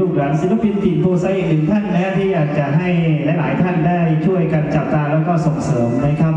ลูกหลานศิลปินทีนโพไซอีกหนึ่งท่านนะที่อยากจะให้หลาย ๆ ท่านได้ช่วยกันจับตาแล้วก็ส่งเสริมนะครับ